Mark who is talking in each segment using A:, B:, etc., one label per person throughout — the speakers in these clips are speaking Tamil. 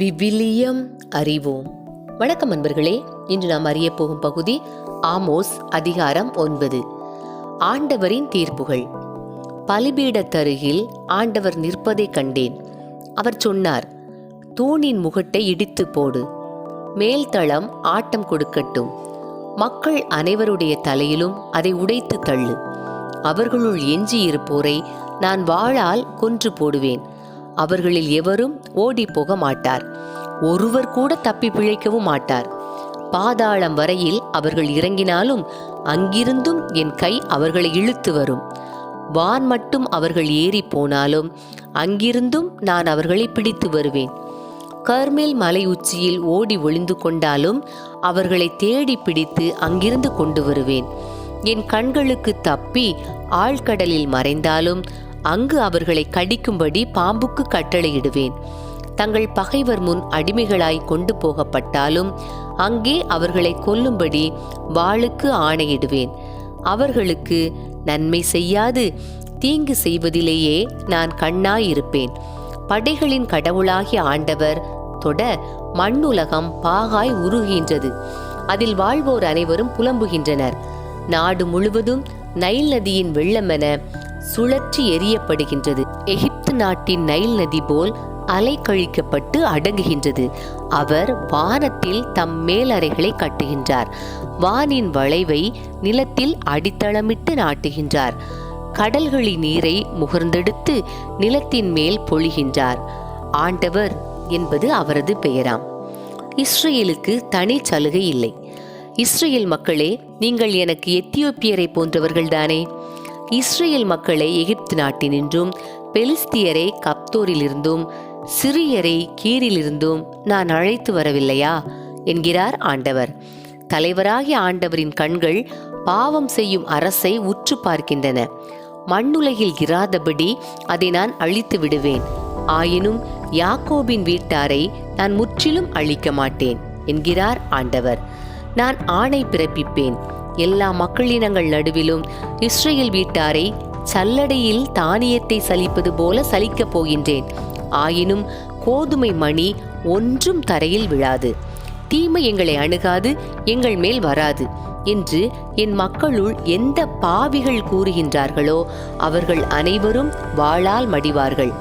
A: விவிலியம் அறிவோம். வணக்கம் அன்பர்களே இன்று நாம் அறிய போகும் பகுதி ஆமோஸ் அதிகாரம் ஒன்பது. ஆண்டவரின் தீர்ப்புகள். பலிபீடத்தருகில் ஆண்டவர் நிற்பதை கண்டேன். அவர் சொன்னார் தூணின் முகட்டை இடித்து போடு. மேல்தளம் ஆட்டம் கொடுக்கட்டும். மக்கள் அனைவருடைய தலையிலும் அதை உடைத்து தள்ளு. அவர்களுள் எஞ்சியிருப்போரை நான் வாழால் கொன்று போடுவேன். அவர்களில் எவரும் ஓடி போக மாட்டார். ஒருவர் கூட தப்பி பிழைக்கவும் மாட்டார். பாதாளம் வரையில் அவர்கள் இறங்கினாலும் அங்கிருந்தும் என் கை அவர்களை இழுத்து வரும். வான் மட்டும் அவர்கள் ஏறி போனாலும் அங்கிருந்தும் நான் அவர்களை பிடித்து வருவேன். கர்மேல் மலை உச்சியில் ஓடி ஒளிந்து கொண்டாலும் அவர்களை தேடி பிடித்து அங்கிருந்து கொண்டு வருவேன். என் கண்களுக்கு தப்பி ஆழ்கடலில் மறைந்தாலும் அங்கு அவர்களை கடிக்கும்படி பாம்புக்கு கட்டளையிடுவேன். தங்கள் பகைவர் முன் அடிமைகளாய் கொண்டு போகப்பட்டாலும் அங்கே அவர்களை கொல்லும்படி வாளுக்கு ஆணையிடுவேன். அவர்களுக்கு நன்மை செய்யாது தீங்கு செய்வதிலேயே நான் கண்ணாயிருப்பேன். படைகளின் கடவுளாகிய ஆண்டவர் தொட மண்ணுலகம் பாகாய் உருகின்றது அதில் வாழ்வோர் அனைவரும் புலம்புகின்றனர். நாடு முழுவதும் நைல் நதியின் வெள்ளமென சுழற்றி எரியப்படுகின்றது எகிப்து நாட்டின் நைல் நதி போல் அலை கழிக்கப்பட்டு அடங்குகின்றது. அவர் வானத்தில் தம் மேலறைகளை கட்டுகின்றார். வானின் வளைவை நிலத்தில் அடித்தளமிட்டு நாட்டுகின்றார். கடல்களின் நீரை முகர்ந்தெடுத்து நிலத்தின் மேல் பொழிகின்றார். ஆண்டவர் என்பது அவரது பெயராம். இஸ்ரேலுக்கு தனி சலுகை இல்லை. இஸ்ரேல் மக்களே நீங்கள் எனக்கு எத்தியோப்பியரை போன்றவர்கள்தானே? இஸ்ரேல் மக்களை எகிப்து நாட்டினின்றும் பெலிஸ்தியரை கப்தோரிலிருந்தும் சிறியரை கீரிலிருந்தும் நான் அழைத்து வரவில்லையா? என்கிறார் ஆண்டவர். தலைவராகிய ஆண்டவரின் கண்கள் பாவம் செய்யும் அரசை உற்று பார்க்கின்றன. மண்ணுலகில் இராதபடி அதை நான் அழித்து விடுவேன். ஆயினும் யாக்கோபின் வீட்டாரை நான் முற்றிலும் அழிக்க மாட்டேன் என்கிறார் ஆண்டவர். நான் ஆணை பிறப்பிப்பேன். எல்லா மக்களினங்கள் நடுவிலும் இஸ்ரேல் வீட்டாரை சல்லடையில் தானியத்தை சலிப்பது போல சலிக்கப் போகின்றேன். ஆயினும் கோதுமை மணி ஒன்றும் தரையில் விழாது. தீமை எங்களை அணுகாது எங்கள் மேல் வராது என்று என் மக்களுள் எந்த பாவிகள் கூறுகின்றார்களோ அவர்கள் அனைவரும் வாளால் மடிவார்கள்.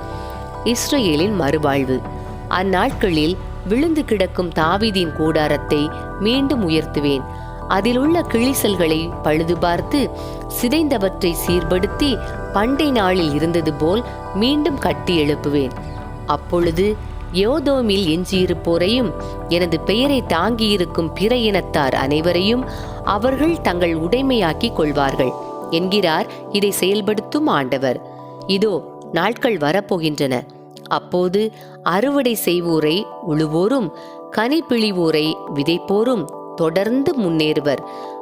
A: இஸ்ரேலின் மறுவாழ்வு. அந்நாட்களில் விழுந்து கிடக்கும் தாவிதின் கூடாரத்தை மீண்டும் உயர்த்துவேன். அதிலுள்ள கிழிசல்களை பழுது பார்த்து சிதைந்தவற்றை சீர்படுத்தி பண்டை நாளில் இருந்தது போல் மீண்டும் கட்டி எழுப்புவேன். அப்பொழுது யோதோமில் எஞ்சியிருப்போரையும் எனது பெயரை தாங்கியிருக்கும் பிற இனத்தார் அனைவரையும் அவர்கள் தங்கள் உடைமையாக்கிக் கொள்வார்கள். என்கிறார் இதை செயல்படுத்தும் ஆண்டவர். இதோ நாட்கள் வரப்போகின்றன. அப்போது அறுவடை செய்வோரை உழுவோரும் கனி பிழிவோரை விதைப்போரும் தொடர்ந்து முன்னேறுவர்.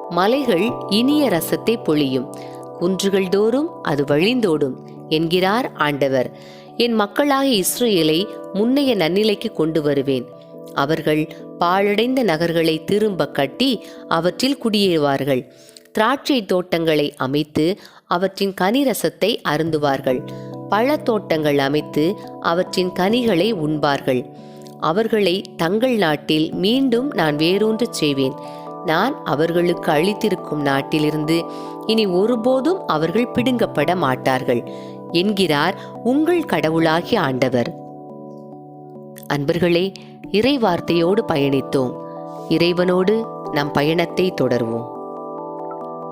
A: மலைகள் இனிய ரசத்தை பொழியும். குன்றுகள் தோறும் அது வழிந்தோடும் என்கிறார் ஆண்டவர். என் மக்களாகிய இஸ்ரேலை முன்னைய நன்னிலைக்கு கொண்டு வருவேன். அவர்கள் பாழடைந்த நகர்களை திரும்ப கட்டி அவற்றில் குடியேறுவார்கள். திராட்சை தோட்டங்களை அமைத்து அவற்றின் கனிரசத்தை அருந்துவார்கள். பழத்தோட்டங்கள் அமைத்து அவற்றின் கனிகளை உண்பார்கள். அவர்களை தங்கள் நாட்டில் மீண்டும் நான் வேரூன்றச் செய்வேன். நான் அவர்களுக்கு அளித்திருக்கும் நாட்டிலிருந்து இனி ஒருபோதும் அவர்கள் பிடுங்கப்பட மாட்டார்கள் என்கிறார் உங்கள் கடவுளாகிய ஆண்டவர். அன்பர்களே இறை வார்த்தையோடு பயணித்தோம். இறைவனோடு நம் பயணத்தை தொடர்வோம்.